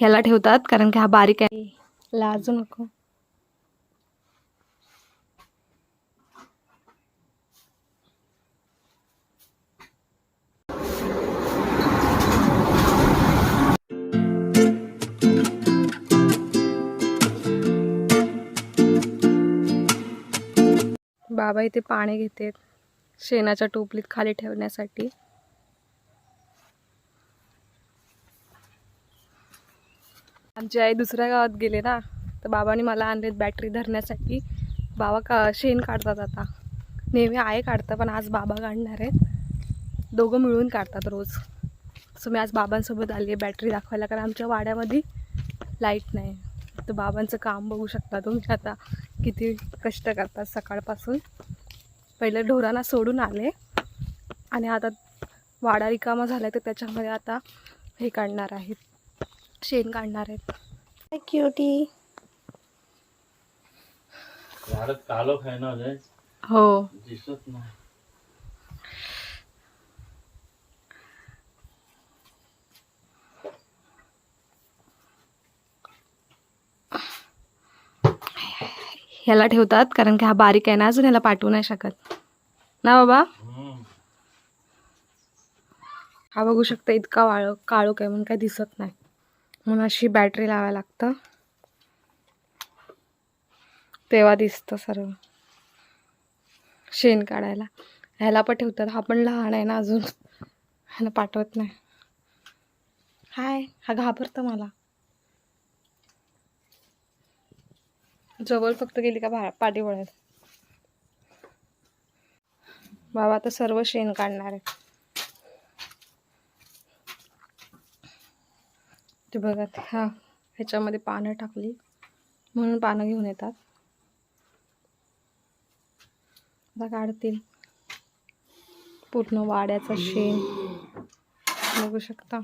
ह्याला ठेवतात कारण की हा बारीक आहे. लाजू नको. बाबा इथे पाणी घेतात शेणाच्या टोपलीत खाली ठेवण्यासाठी. आमची आई दुसऱ्या गावात गेले ना तर बाबांनी मला आणलेत बॅटरी धरण्यासाठी. बाबा का शेण काढतात आता. नेहमी आई काढतं पण आज बाबा काढणार आहेत. दोघं मिळून काढतात रोज. सो मी आज बाबांसोबत आली आहे बॅटरी दाखवायला कारण आमच्या वाड्यामध्ये लाइट नाही. तर बाबांचं काम बघू शकता तुम्ही आता. किती कष्ट करतात सकाळपासून. पहिलं ढोरांना सोडून आले. आणि आता वाडा रिकामा झाला तर त्याच्यामध्ये आता हे काढणार आहेत. शेण काढणार आहेत. क्युटी हो. दिसत नाही. ह्याला ठेवतात कारण की हा बारीक आहे ना अजून ह्याला पाठवू नाही शकत. ना बाबा? हा बघू शकता इतका वाळ काळोख आहे म्हणून काही दिसत नाही. म्हणून अशी बॅटरी लावायला लागतं. तेव्हा दिसतं सर्व. शेण काढायला. ह्याला पण ठेवतात हा पण लहान आहे ना अजून. ह्याला पाठवत नाही. हाय हा घाबरतं मला. जवळ फक्त गेली का भा पाठी वळत बाबा आता सर्व शेण काढणार आहे. ते बघा हा ह्याच्यामध्ये पानं टाकली. म्हणून पानं घेऊन येतात. आता काढतील. पूर्ण वाड्याचं शेण. बघू शकता.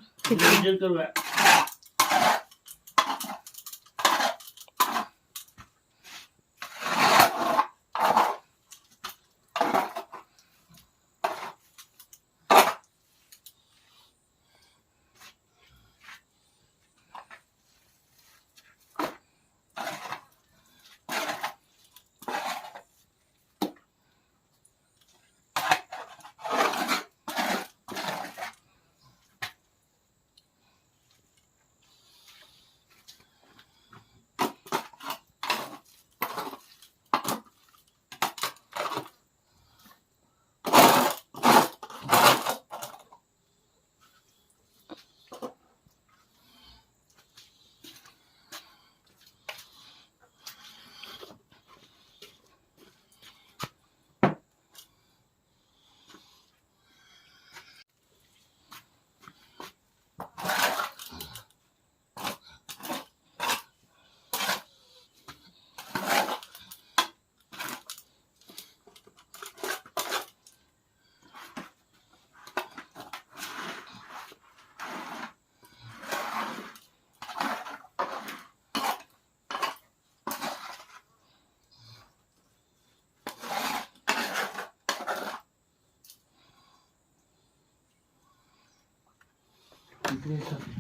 没事。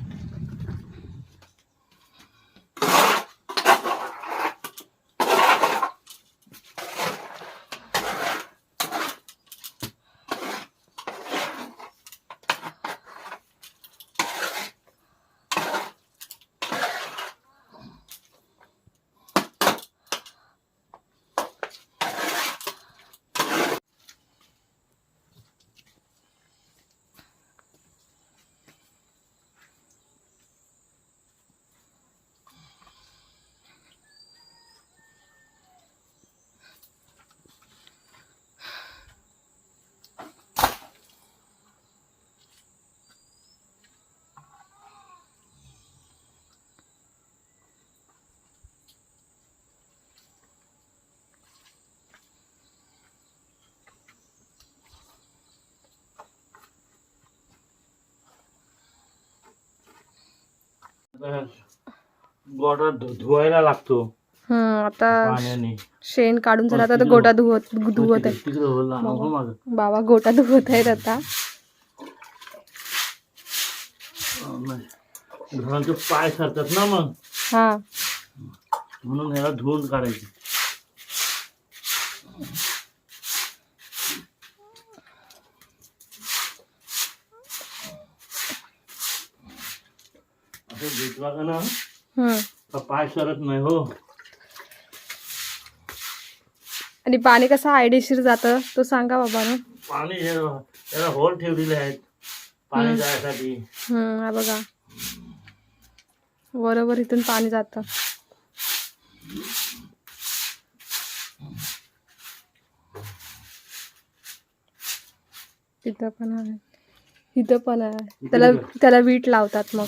धु- धुवायला लागतो. आता पाण्याने. शेण काढून झालं आता गोटा धुवत धुवत आहे. तिकडे हो हो माझं बाबा गोटा धुवत आहेत आता. घरांचे पाय सरतात ना मग. हा. म्हणून ह्याला धुवून काढायचे. का ना का पाय सरत नाही हो? आणि पाणी कसं आयडेशीर जातं तो सांगा बाबा ना पाणी हे त्याला होल ठेवलेले आहेत पाणी जायसाठी. हम्म हा बघा. बरोबर इथून पाणी जातं. तिथं पण आहे. इथं पण आहे. त्याला? त्याला वीट लावतात मग.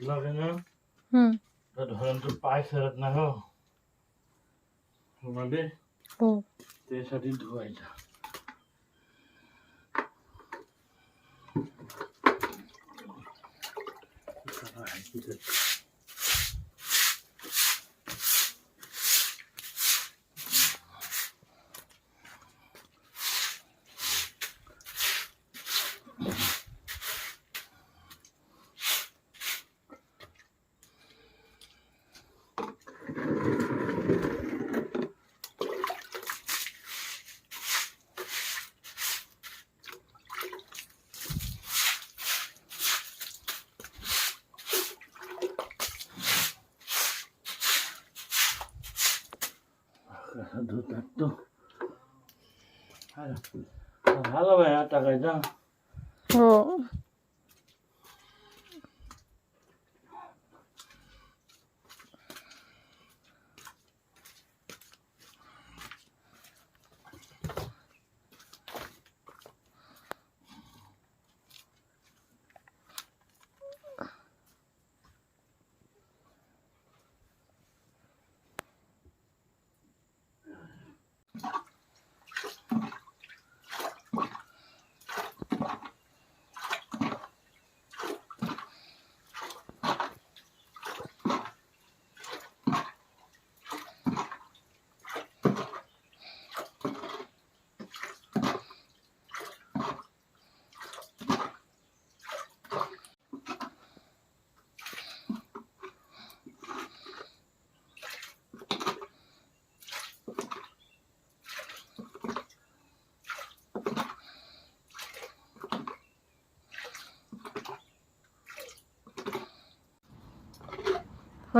धुतला का ना हम्म. तर ढोरांचे पाय सरत नाही हो मध्ये हो त्यासाठी धुवायचा कसा धुतात तो झाला बाया टाकायचा हो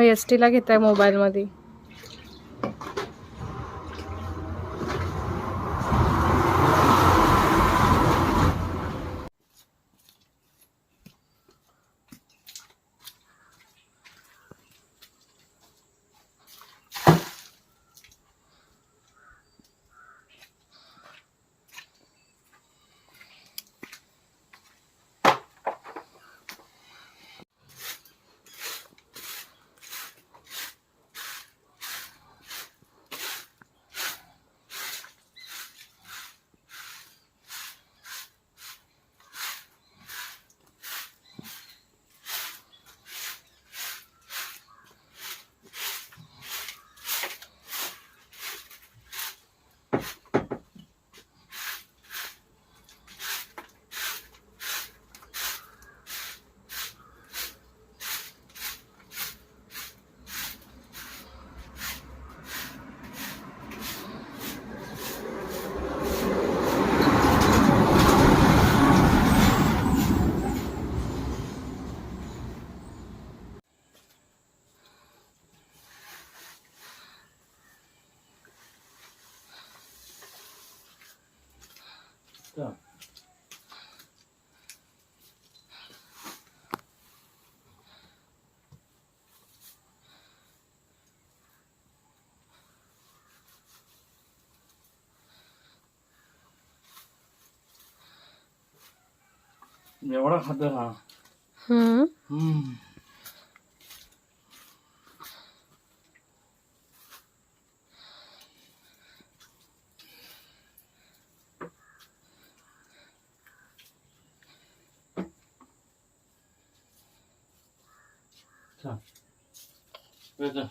हो एस टीला घेत आहे मोबाईलमध्ये एवढा खातो हा हम्म. हम्म. चल. येतो.